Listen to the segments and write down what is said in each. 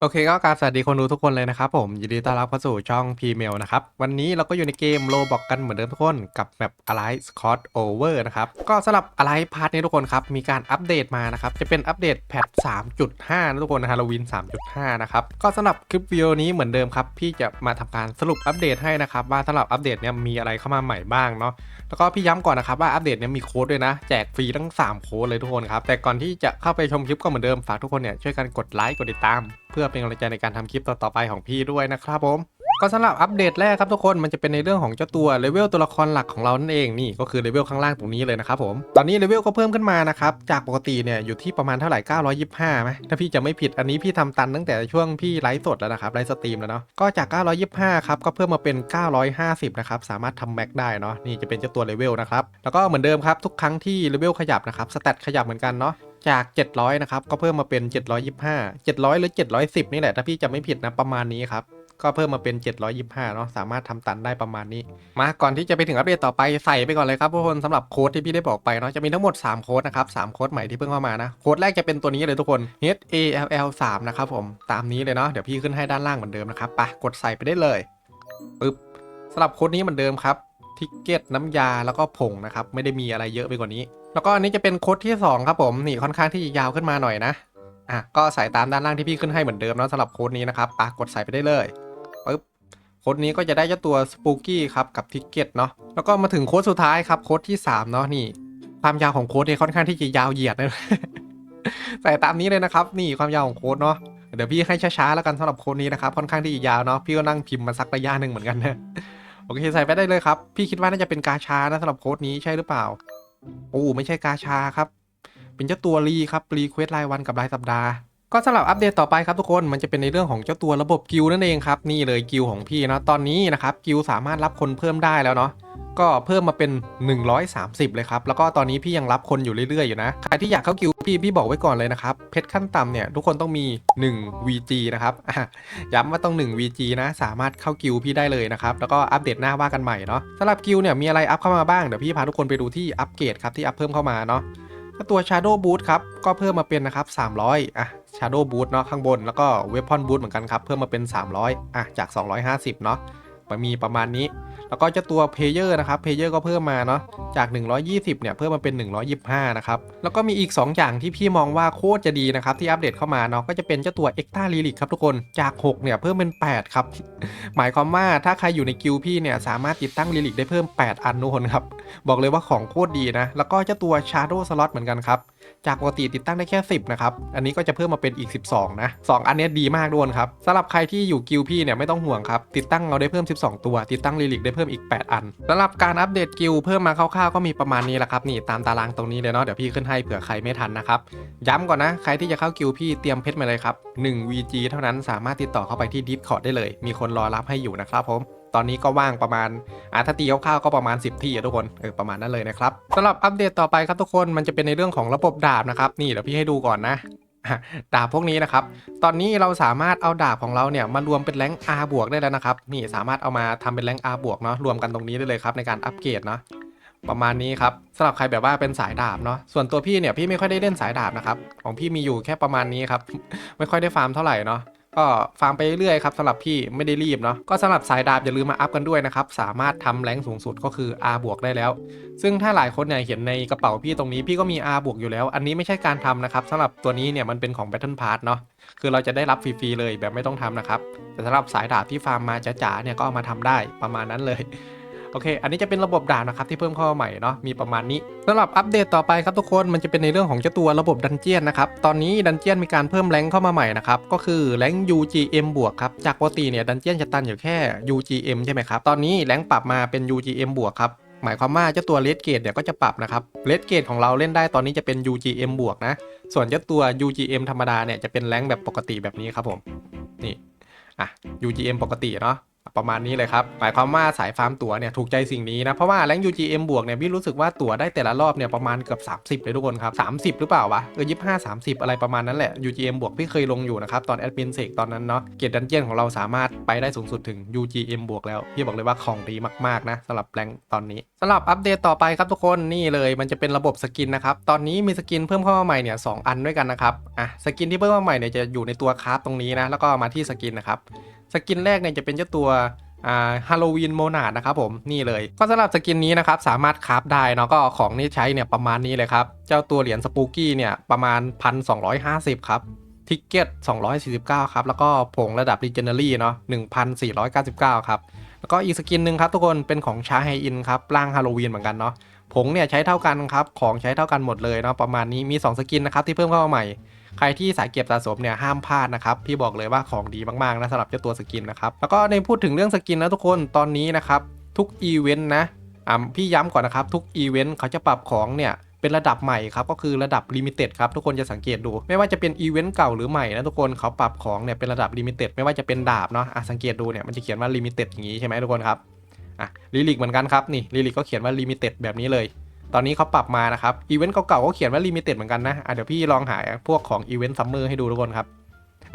โอเคก็กราบสวัสดีคนดูทุกคนเลยนะครับผมยินดีต้อนรับเข้าสู่ช่อง p m a i l นะครับ วันนี้เราก็อยู่ในเกมโลบอกกันเหมือนเดิมทุกคนกับแบบ Alliance Scott Over นะครับ ก็สำหรับ Alliance Part นี้ทุกคนครับ มีการอัปเดตมานะครับ จะเป็นอัปเดตแพท 3.5 นะทุกคนฮาโลวีน 3.5 นะครับ ก็สำหรับคลิปวิดีโอนี้เหมือนเดิมครับ พี่จะมาทำการสรุปอัปเดตให้นะครับ ว่าสำหรับอัปเดตเนี่ยมีอะไรเข้ามาใหม่บ้างเนาะแล้วก็พี่ย้ำก่อนนะครับว่าอัปเดตเนี่ยมีโค้ดด้วยนะ แจกฟรีทั้ง 3 โค้ดเลยทุกคนครับแต่ก่อนที่จะเข้าไปชมคลิปก็เหมือนเดิมฝากทุกคนเนี่ยช่วยกันกดไลค์กดติดตาม พื่อเป็นกำลังใจในการทำคลิปต่อๆไปของพี่ด้วยนะครับผมก็สำหรับอัปเดตแรกครับทุกคนมันจะเป็นในเรื่องของเจ้าตัวเลเวลตัวละครหลักของเรานั่นเองนี่ก็คือเลเวลข้างล่างตรงนี้เลยนะครับผมตอนนี้เลเวลก็เพิ่มขึ้นมานะครับจากปกติเนี่ยอยู่ที่ประมาณเท่าไหร่ 925ไหมถ้าพี่จะไม่ผิดอันนี้พี่ทำตันตั้งแต่ช่วงพี่ไลฟ์สดแล้วนะครับไลฟ์สตรีมแล้วเนาะก็จาก 925ครับก็เพิ่มมาเป็น 950นะครับสามารถทำแม็กได้เนาะนี่จะเป็นเจ้าตัวเลเวลนะครับแล้วก็เหมือนเดิมครับทุกครั้งที่เลเวลขยับนะครับสเตตขยับเหมือนกันเนาะ จาก 700 นะครับ ก็เพิ่มมาเป็น 725 700 หรือ 710 นี่แหละ ถ้าพี่จำไม่ผิดนะ ประมาณนี้ครับ ก็เพิ่มมาเป็น 725 เนาะ สามารถทำตันได้ประมาณนี้ มาก่อนที่จะไปถึงอัปเดตต่อไปใส่ไปก่อนเลยครับทุกคนสำหรับโค้ดที่พี่ได้บอกไปเนาะ จะมีทั้งหมด 3 โค้ดนะครับ 3 โค้ดใหม่ที่เพิ่งเข้ามานะ โค้ดแรกจะเป็นตัวนี้เลยทุกคน H A L L 3นะครับผม ตามนี้เลยเนาะ เดี๋ยวพี่ขึ้นให้ด้านล่างเหมือนเดิมนะครับ ไป กดใส่ไปได้เลยปึ๊บสำหรับโค้ดนี้เหมือนเดิมครับ ทิกเก็ตน้ำยาแล้วก็ผงนะครับ ไม่ได้มีอะไรเยอะไปกว่านี้ แล้วก็อันนี้จะเป็นโค้ดที่ 2 ครับผมนี่ค่อนข้างที่จะยาวขึ้นมาหน่อยนะอะก็ใส่ตามด้านล่างที่พี่ขึ้นให้เหมือนเดิมนะสำหรับโค้ดนี้นะครับปากดใส่ไปได้เลยปึ๊บโค้ดนี้ก็จะได้เจ้าตัวสปูกี้ครับกับทิกเก็ตเนาะแล้วก็มาถึงโค้ดสุดท้ายครับโค้ดที่3เนาะนี่ความยาวของโค้ดเนี่ยค่อนข้างที่จะยาวเหยียดนะใส่ตามนี้เลยนะครับ นี่ความยาวของโค้ดเนาะเดี๋ยวพี่ให้ช้าๆแล้วกันสำหรับโค้ดนี้นะครับค่อนข้างที่จะยาวเนาะพี่ก็นั่งพิมพ์มาสักระยะหนึ่งเหมือนกันนะโอเคใส่ไปได้เลยครับ พี่คิดว่าน่าจะเป็นกาชานะสำหรับโค้ดนี้ใช่หรือเปล่า โอ้ไม่ใช่กาชาครับ เป็นเจ้าตัวรีครับรีเควสรายวันกับรายสัปดาห์ ก็สำหรับอัปเดตต่อไปครับทุกคนมันจะเป็นในเรื่องของเจ้าตัวระบบกิลนั่นเองครับนี่เลยกิลของพี่นะตอนนี้นะครับกิลสามารถรับคนเพิ่มได้แล้วเนาะ ก็เพิ่มมาเป็น 130 เลยครับ แล้วก็ตอนนี้พี่ยังรับคนอยู่เรื่อยๆอยู่นะ ใครที่อยากเข้ากิลด์พี่พี่บอกไว้ก่อนเลยนะครับ เพชรขั้นต่ำเนี่ยทุกคนต้องมี 1 VG นะครับย้ำว่าต้อง 1 VG นะ สามารถเข้ากิลด์พี่ได้เลยนะครับ แล้วก็อัปเดตหน้าว่ากันใหม่เนาะสำหรับกิลด์เนี่ยมีอะไรอัพเข้ามาบ้าง เดี๋ยวพี่พาทุกคนไปดูที่อัปเกรดครับที่อัพเพิ่มเข้ามาเนาะตัว Shadow Boot ครับ ก็เพิ่มมาเป็นนะครับ 300 อะ Shadow Boot เนาะข้างบน แล้วก็ Weapon Boot เหมือนกันครับ เพิ่มมาเป็น 300 อะ จาก 250 เนาะ มีประมาณนี้ แล้วก็จ้าตัว Player นะครับ Player ก็เพิ่มมาเนาะจาก 120 เนี่ยเพิ่มมาเป็น 125 นะครับ แล้วก็มีอีก 2 อย่างที่พี่มองว่าโคตรจะดีนะครับ ที่อัปเดตเข้ามาเนาะก็จะเป็นเจ้าตัว Extra Lyric ครับทุกคนจาก 6 เนี่ยเพิ่มเป็น 8 ครับ หมายความว่าถ้าใครอยู่ในกิลพี่เนี่ยสามารถติดตั้ง Lyric ได้เพิ่ม 8 อันทุกคนครับ บอกเลยว่าของโคตรดีนะ แล้วก็เจ้าตัว Shadow Slot เหมือนกันครับจากปกติติดตั้งได้แค่ 10 นะครับ อันนี้ก็จะเพิ่มมาเป็นอีก 12 นะ 2 อันนี้ดีมากด้วยครับสำหรับใครที่อยู่กิลพี่เนี่ยไม่ต้องห่วงครับติดตั้งเราได้เพิ่ม12ตัว ติดตั้งลิลิกได้เพิ่มอีก 8 อันสำหรับการอัปเดตกิลเพิ่มมาคร่าวๆก็มีประมาณนี้แหละครับนี่ตามตารางตรงนี้เลยเนาะเดี๋ยวพี่ขึ้นให้เผื่อใครไม่ทันนะครับย้ำก่อนนะ ใครที่จะเข้ากิลพี่เตรียมเพชรมาเลยครับ 1 VG เท่านั้นสามารถติดต่อเข้าไปที่ Discord ได้เลย มีคนรอรับให้อยู่นะครับผมตอนนี้ก็ว่างประมาณอ่าถ้าตีคร่าวๆก็ประมาณ 10 ที่อะทุกคนเออประมาณนั้นเลยนะครับสำหรับอัปเดตต่อไปครับทุกคนมันจะเป็นในเรื่องของระบบดาบนะครับนี่เดี๋ยวพี่ให้ดูก่อนนะ ดาบพวกนี้นะครับ ตอนนี้เราสามารถเอาดาบของเราเนี่ยมารวมเป็นแรงค์ R บวกได้แล้วนะครับ นี่สามารถเอามาทำเป็นแรงค์ R บวกเนาะรวมกันตรงนี้ได้เลยครับในการอัปเกรดเนาะประมาณนี้ครับสำหรับใครแบบว่าเป็นสายดาบเนาะส่วนตัวพี่เนี่ยพี่ไม่ค่อยได้เล่นสายดาบนะครับของพี่มีอยู่แค่ประมาณนี้ครับ ไม่ค่อยได้ฟาร์มเท่าไหร่เนาะ ก็ฟาร์มไปเรื่อยครับสำหรับพี่ไม่ได้รีบเนาะก็สำหรับสายดาบอย่าลืมมาอัพกันด้วยนะครับสามารถทำแรงสูงสุดก็คือ R บวกได้แล้ว ซึ่งถ้าหลายคนเนี่ยเห็นในกระเป๋าพี่ตรงนี้พี่ก็มี R บวกอยู่แล้ว อันนี้ไม่ใช่การทำนะครับสำหรับตัวนี้เนี่ยมันเป็นของ Battle Pass เนาะคือเราจะได้รับฟรีๆเลยแบบไม่ต้องทำนะครับแต่สำหรับสายดาบที่ฟาร์มมาจ๋าๆเนี่ยก็เอามาทำได้ประมาณนั้นเลย โอเค อันนี้จะเป็นระบบดาบนะครับที่เพิ่มเข้ามาใหม่เนาะมีประมาณนี้สำหรับอัปเดตต่อไปครับทุกคนมันจะเป็นในเรื่องของเจ้าตัวระบบดันเจียนนะครับตอนนี้ดันเจียนมีการเพิ่มแรงเข้ามาใหม่นะครับก็คือแรง UGM บวกครับจากปกติเนี่ยดันเจียนจะตันอยู่แค่ UGM ใช่ไหมครับตอนนี้แรงปรับมาเป็น UGM บวกครับหมายความว่าเจ้าตัวเลดเกตเนี่ยก็จะปรับนะครับเลดเกตของเราเล่นได้ตอนนี้จะเป็น UGM บวกนะ ส่วนเจ้าตัว UGM ธรรมดาเนี่ยจะเป็นแรงแบบปกติแบบนี้ครับผม นี่ อะ UGM ปกติเนาะ ประมาณนี้เลยครับ หมายความว่าสายฟาร์มตั๋วเนี่ยถูกใจสิ่งนี้นะ เพราะว่าแรง UGM บวกเนี่ยพี่รู้สึกว่าตั๋วได้แต่ละรอบเนี่ยประมาณเกือบ 30 เลยทุกคนครับ 30 หรือเปล่าวะ เออ25 30อะไรประมาณนั้นแหละ UGM บวกพี่เคยลงอยู่นะครับ ตอนแอดมินเสกตอนนั้นเนาะ เกียรติดันเจียนของเราสามารถไปได้สูงสุดถึง UGM บวกแล้ว พี่บอกเลยว่าของดีมากๆนะสำหรับแรงตอนนี้สำหรับอัปเดตต่อไปครับทุกคนนี่เลยมันจะเป็นระบบสกินนะครับตอนนี้มีสกินเพิ่มเข้ามาใหม่เนี่ยสองอันด้วยกันนะครับอะสกินที่เพิ่มมาใหม่เนี่ยจะอยู่ในตัวคราฟตรงนี้นะแล้วก็มาที่สกินนะครับ สกินแรกเนี่ยจะเป็นเจ้าตัวฮาโลวีนโมนาดนะครับผมนี่เลย ก็สำหรับสกินนี้นะครับสามารถคราฟได้เนาะก็ของที่ใช้เนี่ยประมาณนี้เลยครับ เจ้าตัวเหรียญสปูกี้เนี่ยประมาณ 1,250 ครับทิกเก็ต249 ครับ แล้วก็ผงระดับ Legendary เนาะ1,499 ครับ แล้วก็อีกสกินหนึ่งครับทุกคนเป็นของชาไฮอินครับร่างฮาโลวีนเหมือนกันเนาะผงเนี่ยใช้เท่ากันครับ ของใช้เท่ากันหมดเลยเนาะประมาณนี้มี 2 สกินนะครับที่เพิ่มเข้ามาใหม่ ใครที่สายเก็บสะสมเนี่ยห้ามพลาดนะครับพี่บอกเลยว่าของดีมากๆนะสำหรับเจ้าตัวสกินนะครับแล้วก็ในพูดถึงเรื่องสกินนะทุกคนตอนนี้นะครับทุกอีเวนต์นะอ่าพี่ย้ำก่อนนะครับทุกอีเวนต์เขาจะปรับของเนี่ยเป็นระดับใหม่ครับก็คือระดับลิมิเต็ดครับทุกคนจะสังเกตดู ไม่ว่าจะเป็นอีเวนต์เก่าหรือใหม่นะทุกคนเขาปรับของเนี่ยเป็นระดับลิมิเต็ดไม่ว่าจะเป็นดาบเนาะอะสังเกตดูเนี่ยมันจะเขียนว่าลิมิเต็ดอย่างนี้ใช่ไหมทุกคนครับอะลิลิกเหมือนกันครับนี่ลิลิกก็เขียนว่าลิมิเต็ดแบบนี้เลย ตอนนี้เขาปรับมานะครับ อีเวนต์เก่าๆก็เขียนว่าลิมิเต็ดเหมือนกันนะอะเดี๋ยวพี่ลองหาพวกของอีเวนต์ซัมเมอร์ให้ดูทุกคนครับ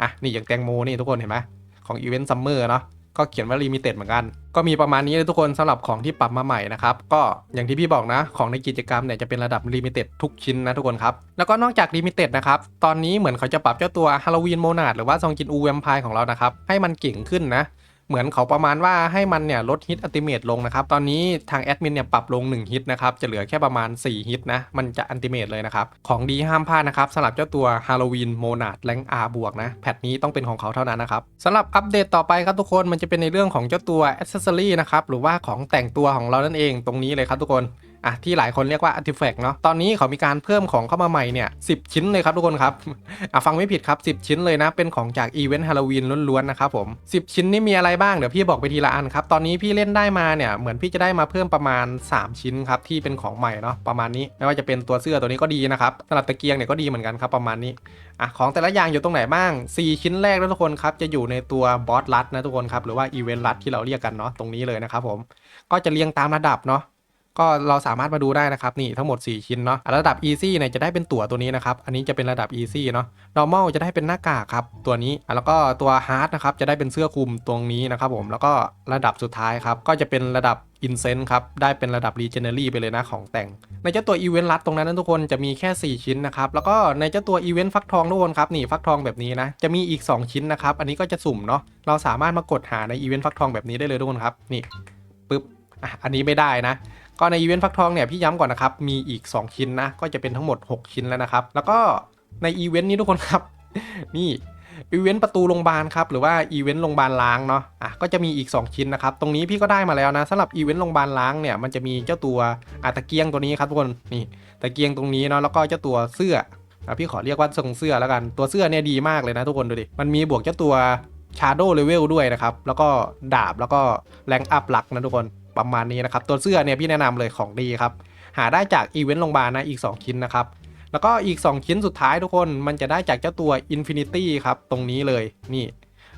อะนี่อย่างแตงโมนี่ทุกคนเห็นไหมของอีเวนต์ซัมเมอร์เนาะก็เขียนว่าลิมิเต็ดเหมือนกัน ก็มีประมาณนี้เลยทุกคนสำหรับของที่ปรับมาใหม่นะครับ ก็อย่างที่พี่บอกนะ ของในกิจกรรมเนี่ยจะเป็นระดับลิมิเต็ดทุกชิ้นนะทุกคนครับ แล้วก็นอกจากลิมิเต็ดนะครับ ตอนนี้เหมือนเขาจะปรับเจ้าตัวฮาโลวีนโมนาดหรือว่าซองกินอูแวมไพร์ของเรานะครับ ให้มันเก่งขึ้นนะ เหมือนเขาประมาณว่าให้มันเนี่ยลดฮิตอัติเมตลงนะครับ ตอนนี้ทางแอดมินเนี่ยปรับลง 1 ฮิตนะครับ จะเหลือแค่ประมาณ 4 ฮิตนะ มันจะอัติเมตเลยนะครับ ของดีห้ามพลาดนะครับสำหรับเจ้าตัวฮาโลวีนโมนาดแรงอาบวกนะ แพทนี้ต้องเป็นของเขาเท่านั้นนะครับสำหรับอัปเดตต่อไปครับทุกคนมันจะเป็นในเรื่องของเจ้าตัวอ c เซ s ซอรี่นะครับหรือว่าของแต่งตัวของเรานั่นเองตรงนี้เลยครับทุกคน อะที่หลายคนเรียกว่า artifact เนาะตอนนี้เขามีการเพิ่มของเข้ามาใหม่เนี่ย10ชิ้นเลยครับทุกคนครับอะฟังไม่ผิดครับ 10 ชิ้นเลยนะ เป็นของจากอีเวนต์ฮาโลวีนล้วนๆนะครับผม 10 ชิ้นนี่มีอะไรบ้าง เดี๋ยวพี่บอกไปทีละอันครับ ตอนนี้พี่เล่นได้มาเนี่ย เหมือนพี่จะได้มาเพิ่มประมาณ 3 ชิ้นครับ ที่เป็นของใหม่เนาะประมาณนี้ ไม่ว่าจะเป็นตัวเสื้อตัวนี้ก็ดีนะครับสำหรับตะเกียงเนี่ยก็ดีเหมือนกันครับประมาณนี้อะของแต่ละอย่างอยู่ตรงไหนบ้าง 4 ชิ้นแรกนะทุกคนครับจะอยู่ในตัวบอสลัดนะทุกคนครับหรือว่าอีเวนต์ลัดที่เราเรียกกันเนาะตรงนี้เลยนะครับผมก็จะเรียงตามระดับเนาะ ก็เราสามารถมาดูได้นะครับนี่ทั้งหมด 4 ชิ้นเนาะระดับ easy เนี่ยจะได้เป็นตั๋วตัวนี้นะครับ อันนี้จะเป็นระดับ easy เนาะ normal จะได้เป็นหน้ากากครับตัวนี้ แล้วก็ตัว hard นะครับจะได้เป็นเสื้อคลุมตรงนี้นะครับผมแล้วก็ระดับสุดท้ายครับก็จะเป็นระดับ incense ครับได้เป็นระดับ legendary ไปเลยนะของแต่ง ในเจ้าตัว event รัดตรงนั้นนะทุกคนจะมีแค่ 4 ชิ้นนะครับแล้วก็ในเจ้าตัว event ฟักทองทุกคนครับนี่ฟักทองแบบนี้นะจะมีอีก 2 ชิ้นนะครับอันนี้ก็จะสุ่มเนาะเราสามารถมากดหาใน event ฟักทองแบบนี้ได้เลยทุกคนครับนี่ปึ๊บอะอันนี้ไม่ได้นะ ก็ในอีเวนต์ฟักทองเนี่ยพี่ย้ำก่อนนะครับมีอีก 2 ชิ้นนะก็จะเป็นทั้งหมด 6 ชิ้นแล้วนะครับแล้วก็ในอีเวนต์นี้ทุกคนครับ นี่อีเวนต์ประตูโรงพยาบาลครับหรือว่าอีเวนต์โรงพยาบาลล้างเนาะอะก็จะมีอีก 2 ชิ้นนะครับตรงนี้พี่ก็ได้มาแล้วนะสำหรับอีเวนต์โรงพยาบาลล้างเนี่ยมันจะมีเจ้าตัวอะตะเกียงตัวนี้ครับทุกคนนี่ตะเกียงตรงนี้เนาะแล้วก็เจ้าตัวเสื้ออะพี่ขอเรียกว่าทรงเสื้อแล้วกันตัวเสื้อเนี่ยดีมากเลยนะทุกคนดูดิมันมีบวกเจ้าตัว Shadow Level ด้วยนะครับแล้วก็ดาบแล้วก็แรงอัพลักนะทุกคน ประมาณนี้นะครับ ตัวเสื้อเนี่ยพี่แนะนำเลยของดีครับ หาได้จากอีเวนต์โรงพยาบาลนะอีก 2 ชิ้นนะครับ แล้วก็อีก 2 ชิ้นสุดท้ายทุกคนมันจะได้จากเจ้าตัว Infinity ครับ ตรงนี้เลยนี่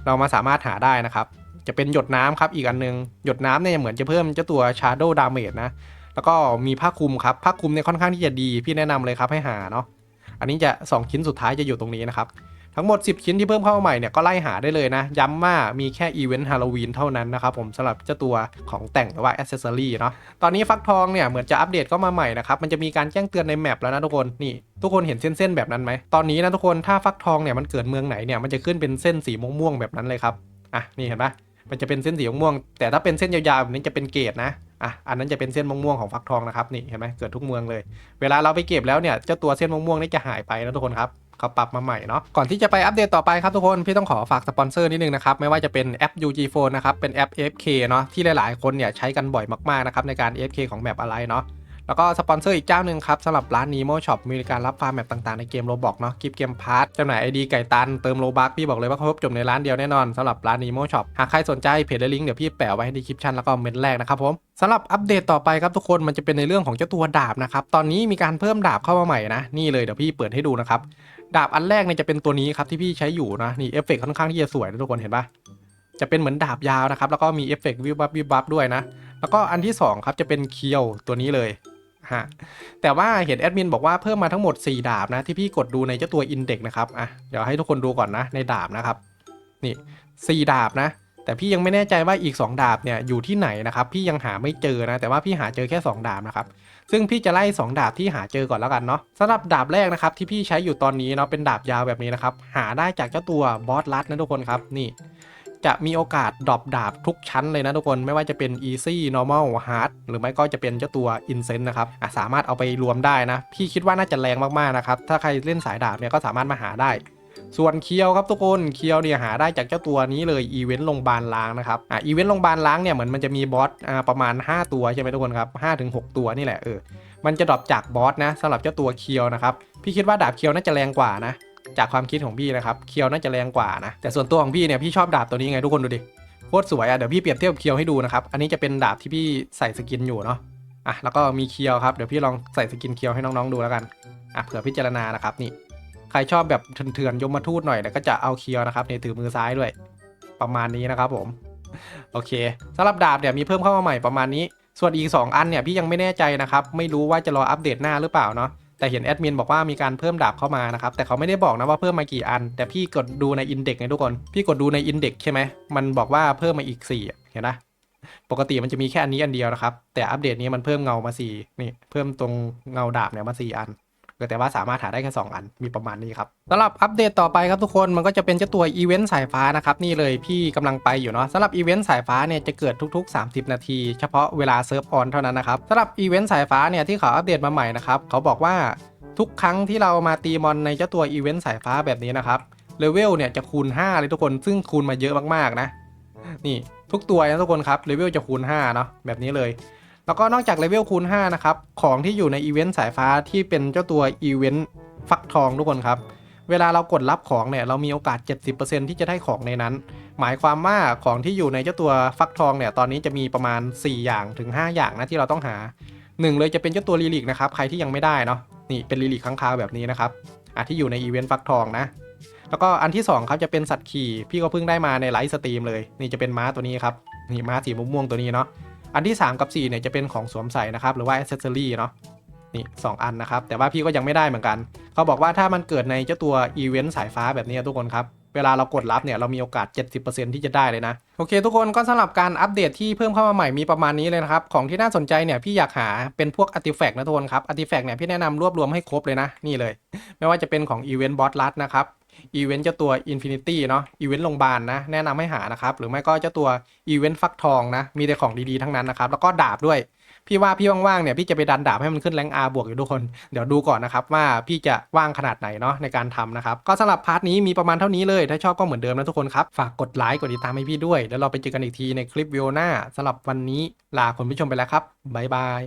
เรามาสามารถหาได้นะครับ จะเป็นหยดน้ำครับอีกอันนึง หยดน้ำเนี่ยเหมือนจะเพิ่มเจ้าตัว Shadow Damage นะแล้วก็มีผ้าคลุมครับผ้าคลุมเนี่ยค่อนข้างที่จะดีพี่แนะนำเลยครับให้หาเนาะอันนี้จะ 2 ชิ้นสุดท้ายจะอยู่ตรงนี้นะครับ ทั้งหมด 10 ชิ้นที่เพิ่มเข้ามาใหม่เนี่ยก็ไล่หาได้เลยนะ ย้ำว่ามีแค่อีเวนต์ฮาโลวีนเท่านั้นนะครับผมสำหรับเจ้าตัวของแต่งหรือว่าอ c เซ s ซอรี่เนาะตอนนี้ฟักทองเนี่ยเหมือนจะอัปเดตเข้ามาใหม่นะครับ มันจะมีการแจ้งเตือนในแมปแล้วนะทุกคนนี่ทุกคนเห็นเส้นๆแบบนั้นไหมตอนนี้นะทุกคนถ้าฟักทองเนี่ยมันเกิดเมืองไหนเนี่ยมันจะขึ้นเป็นเส้นสีม่วงๆแบบนั้นเลยครับอะนี่เห็นปะมันจะเป็นเส้นสีม่วงแต่ถ้าเป็นเส้นยาวๆแบบนี้จะเป็นเกรดนะ อะอันนั้นจะเป็นเส้นม่วงๆของฟักทองนะครับนี่เห็นไหมเกิดทุกเมืองเลย เวลาเราไปเก็บแล้วเนี่ยเจ้าตัวเส้นม่วงๆนี่จะหายไปนะทุกคนครับเขาปรับมาใหม่เนาะก่อนที่จะไปอัปเดตต่อไปครับทุกคนพี่ต้องขอฝากสปอนเซอร์นิดนึงนะครับไม่ว่าจะเป็นแอป UG Phone นะครับเป็นแอป Fk เนาะที่หลายๆ คนเนี่ยใช้กันบ่อยมากๆนะครับในการ Fk ของแมปอะไรเนาะ แล้วก็สปอนเซอร์อีกเจ้าหนึ่งครับสำหรับร้าน Nemo Shop มีการรับฟาร์มแมปต่างๆในเกมโรบอกเนาะกิฟเกมพาร์ทจำหน่ายไอดีไก่ตันเติมโลบักพี่บอกเลยว่าครบจบในร้านเดียวแน่นอนสำหรับร้าน Nemo Shop หากใครสนใจเพจและลิงก์เดี๋ยวพี่แปะไว้ในดีคริปชันแล้วก็เมนต์แรกนะครับผมสำหรับอัปเดตต่อไปครับทุกคนมันจะเป็นในเรื่องของเจ้าตัวดาบนะครับตอนนี้มีการเพิ่มดาบเข้ามาใหม่นะนี่เลยเดี๋ยวพี่เปิดให้ดูนะครับดาบอันแรกเนี่ยจะเป็นตัวนี้ครับที่พี่ใช้อยู่นะนี่เอฟเฟกต์ค่อนข้างที่จะสวยนะทุกคนเห็นปะจะเป็นเหมือนดาบยาวนะครับแล้วก็มีเอฟเฟกวิบวับวิบวับด้วยนะแล้วก็อันที่สองครับจะเป็นเคียวตัวนี้เลย ฮะแต่ว่าเห็นแอดมินบอกว่าเพิ่มมาทั้งหมด 4 ดาบนะ ที่พี่กดดูในเจ้าตัวอินเด็กนะครับอะเดี๋ยวให้ทุกคนดูก่อนนะในดาบนะครับ นี่สี่ดาบนะ แต่พี่ยังไม่แน่ใจว่าอีก 2 ดาบเนี่ยอยู่ที่ไหนนะครับพี่ยังหาไม่เจอนะแต่ว่าพี่หาเจอแค่ 2 ดาบนะครับซึ่งพี่จะไล่ 2 ดาบที่หาเจอก่อนแล้วกันเนาะสำหรับดาบแรกนะครับที่พี่ใช้อยู่ตอนนี้เนาะเป็นดาบยาวแบบนี้นะครับหาได้จากเจ้าตัวบอสลัดนะทุกคนครับนี่ จะมีโอกาสดรอปดาบทุกชั้นเลยนะทุกคนไม่ว่าจะเป็น easy normal hard หรือไม่ก็จะเป็นเจ้าตัว incense นะครับสามารถเอาไปรวมได้นะ พี่คิดว่าน่าจะแรงมากๆนะครับ ถ้าใครเล่นสายดาบเนี่ยก็สามารถมาหาได้ส่วนเคียวครับทุกคนเคียวเนี่ยหาได้จากเจ้าตัวนี้เลยอีเวนต์โรงพยาบาลล้างนะครับอะอีเวนต์โรงพยาบาลล้างเนี่ยเหมือนมันจะมีบอสอ่าประมาณ 5 ตัวใช่ไหมทุกคนครับ5ถึง6ตัวนี่แหละเออมันจะดรอปจากบอสนะสำหรับเจ้าตัวเคียวนะครับพี่คิดว่าดาบเคียวน่าจะแรงกว่านะ จากความคิดของพี่นะครับเคียวน่าจะแรงกว่านะแต่ส่วนตัวของพี่เนี่ยพี่ชอบดาบตัวนี้ไงทุกคนดูดิโคตรสวยอะเดี๋ยวพี่เปรียบเทียบเคียวให้ดูนะครับอันนี้จะเป็นดาบที่พี่ใส่สกินอยู่เนาะอะแล้วก็มีเคียวครับเดี๋ยวพี่ลองใส่สกินเคียวให้น้องๆดูแล้วกันอะเผื่อพิจารณานะครับนี่ใครชอบแบบเถื่อนๆยมมาทูตหน่อยเนี่ยก็จะเอาเคียวนะครับในถือมือซ้ายด้วย ประมาณนี้นะครับผมโอเคสำหรับดาบเนี่ยมีเพิ่มเข้ามาใหม่ประมาณนี้ ส่วนอีก 2 อันเนี่ยพี่ยังไม่แน่ใจนะครับไม่รู้ว่าจะรออัปเดตหน้าหรือเปล่าเนาะ แต่เห็นแอดมินบอกว่ามีการเพิ่มดาบเข้ามานะครับ แต่เขาไม่ได้บอกนะว่าเพิ่มมากี่อัน แต่พี่กดดูในอินเด็กไงทุกคน พี่กดดูในอินเด็กใช่ไหม มันบอกว่าเพิ่มมาอีก 4 เห็นนะปกติมันจะมีแค่อันนี้อันเดียวนะครับ แต่อัปเดตนี้มันเพิ่มเงามา4นี่ เพิ่มตรงเงาดาบเนี่ยมา4อัน แต่ว่าสามารถหาได้แค่ 2 อันมีประมาณนี้ครับสำหรับอัปเดตต่อไปครับทุกคนมันก็จะเป็นเจ้าตัวอีเวนต์สายฟ้านะครับนี่เลยพี่กำลังไปอยู่เนาะสำหรับอีเวนต์สายฟ้าเนี่ยจะเกิดทุก ๆ 30 นาที เฉพาะเวลาเซิร์ฟออนเท่านั้นนะครับสำหรับอีเวนต์สายฟ้าเนี่ยที่เขาอัปเดตมาใหม่นะครับเขาบอกว่าทุกครั้งที่เรามาตีมอนในเจ้าตัวอีเวนต์สายฟ้าแบบนี้นะครับเลเวลเนี่ยจะคูณ 5 เลยทุกคนซึ่งคูณมาเยอะมากๆนะ นี่ทุกตัวนะทุกคนครับเลเวลจะคูณ5เนาะแบบนี้เลย แล้วก็นอกจากเลเวลคูณ 5 นะครับ ของที่อยู่ในอีเวนต์สายฟ้าที่เป็นเจ้าตัวอีเวนต์ฟักทองทุกคนครับ เวลาเรากดรับของเนี่ยเรามีโอกาส 70%ที่จะได้ของในนั้น หมายความว่าของที่อยู่ในเจ้าตัวฟักทองเนี่ยตอนนี้จะมีประมาณ 4 อย่างถึง 5 อย่างนะที่เราต้องหาหนึ่งเลยจะเป็นเจ้าตัวลีลิกนะครับใครที่ยังไม่ได้เนาะนี่เป็นลีลิกค้างคาวแบบนี้นะครับอะที่อยู่ในอีเวนต์ฟักทองนะแล้วก็อันที่ 2 ครับจะเป็นสัตว์ขี่พี่ก็เพิ่งได้มาในไลฟ์สตรีมเลย นี่จะเป็นม้าตัวนี้ครับนี่ม้าสีม่วงตัวนี้เนาะ อันที่ 3 กับ4เนี่ยจะเป็นของสวมใส่นะครับหรือว่าอ c เซอรี่เนาะนี่สองอันนะครับ แต่ว่าพี่ก็ยังไม่ได้เหมือนกัน เขาบอกว่าถ้ามันเกิดในเจ้าตัวอีเวนต์สายฟ้าแบบนี้ทุกคนครับ เวลาเรากดรับเนี่ยเรามีโอกาส 70%ที่จะได้เลยนะ โอเค ทุกคนก็สำหรับการอัปเดตที่เพิ่มเข้ามาใหม่มีประมาณนี้เลยนะครับ ของที่น่าสนใจเนี่ยพี่อยากหาเป็นพวกอาร์ติแฟกต์นะทุกคนครับอาร์ติแฟกต์เนี่ยพี่แนะนำรวบรวมให้ครบเลยนะนี่เลย ไม่ว่าจะเป็นของอีเวนต์บอสลัดนะครับ อีเวนต์เจ้าตัว Infinity เนาะอีเวนต์โรงพยาบาลนะ แนะนำให้หานะครับ หรือไม่ก็เจ้าตัวอีเวนต์ฟักทองนะ มีแต่ของดีๆทั้งนั้นนะครับ แล้วก็ดาบด้วย พี่ว่าพี่ว่างๆเนี่ยพี่จะไปดันดาบให้มันขึ้นแรงอาบวกอยู่ทุกคน เดี๋ยวดูก่อนนะครับว่าพี่จะว่างขนาดไหนเนาะในการทำนะครับ ก็สำหรับพาร์ทนี้มีประมาณเท่านี้เลย ถ้าชอบก็เหมือนเดิมนะทุกคนครับฝากกดไลค์กดติดตามให้พี่ด้วย แล้วเราไปเจอกันอีกทีในคลิปวิดีโอหน้าสำหรับวันนี้ลาคุณผู้ชมไปแล้วครับบ๊ายบาย